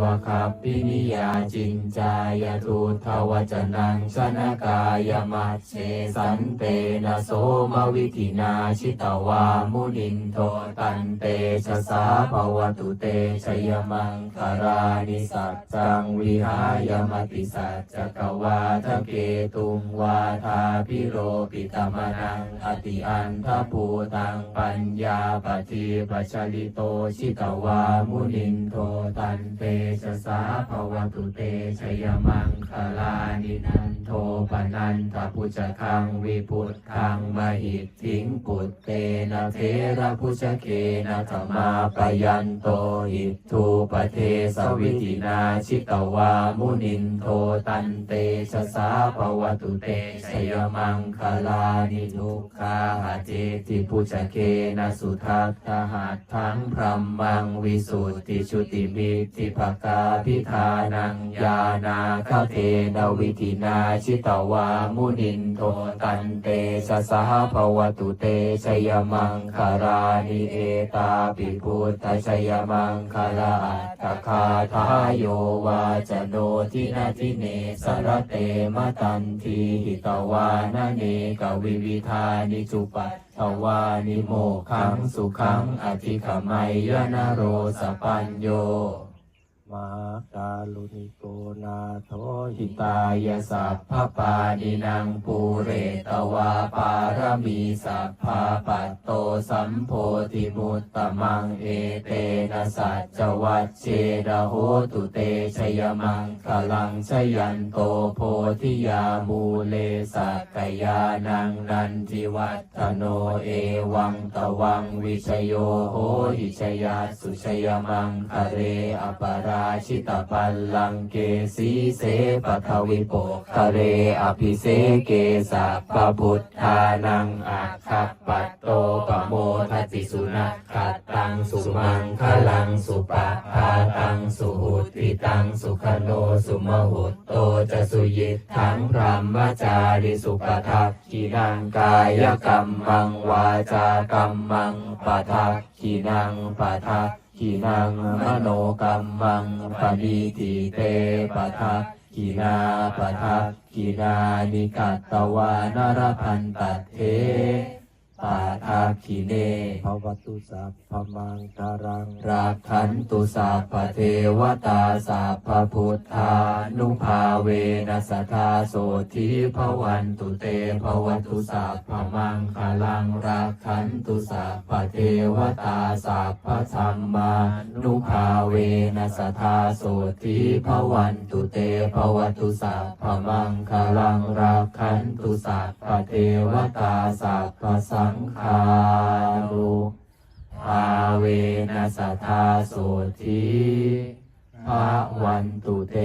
วคับปินิยาจินจายทุทวจนังชนกายมัชเชสันเตนะโสมวิธินาชิตวามุนินโทตันเตชะสาภวตุเตชยมังคารานิสัจจังวิหายมติสัจจกวาทะเกตุงวาทาพิโรปิตมนังอติอันทภูตังปัญญาปฏิปัชลิโตชิตวามุนินโทตันเตชะสาภวตุเตชยมังคลานินันโทปนันทพุจคังวิพุตคังมหิตถิงปุตเตนะเทระพุชเกนะธรรมาปยันโตหิทูปเทสวิตินาชิตวามุนินโทตันเตชะสาภวตุเตชยมังคลานิทุกขาหาเจติพุชเกนะสุทัตตหัตถังพรัมมังวิสุทธิชุติมิติภกาพิธานังยานาคเทนวิธินาชิตวามุนินโทตันเตชะสาภวตุเตชยมังคารานิเอตาปิพุทธชยมังคาราตคาทายโยวาจโนทินาทิเนสรเตมตันทีหิตวานเนกวิวิธานิจุปัตถวานิโมขังสุขังอธิขมัยยนโรสปัญโย มากาลุนิโกนาโทหิตายสัพพปานินางปูเรตวาปารมีสัพพาปัตโตสัมโพธิมุตตมังเอเตนะสัจจวัชเชระโหตุเตชยมังคลังชยันโตโพธิยามูเลสักกยานังนันทิวัฒโนเอวังตวังวิชโยโหหิชยาสุชยมังคะเรอปราชิตปัลลังเกสีเสปทวิโปคะเรอภิเสเกสัพพุทธานังอาคัปปโตปโมทติสุนัขขัต งสุมังคลังสุปะพาตังสุหุติตังสุขโนสุมหุตโตจะสุยิตถังพรหมจาริสุปทักขีนังกายกรรมังวาจากรรมังปะทักขีนังปะทักขีนังมโนกรรมังปณิทิเตปะทักขีนาปะทักขีนานิกัตตวานรพันตเท ปาทักขีเนภวตุสัพพมังคารังรักขันตุสัพพเทวตาสัพพพุทธานุภาเวนัสทธาโสธิภวันตุเตภวตุสัพพมังคลังรักขันตุสัพพเทวตาสัพพสัมมานุภาเวนัสทธาโสธิภวันตุเตภวตุสัพพมังคลังรักขันตุสัพพเทวตาสัพพสัังคานุภาเวนัสทธาโสธิภาวันตุเต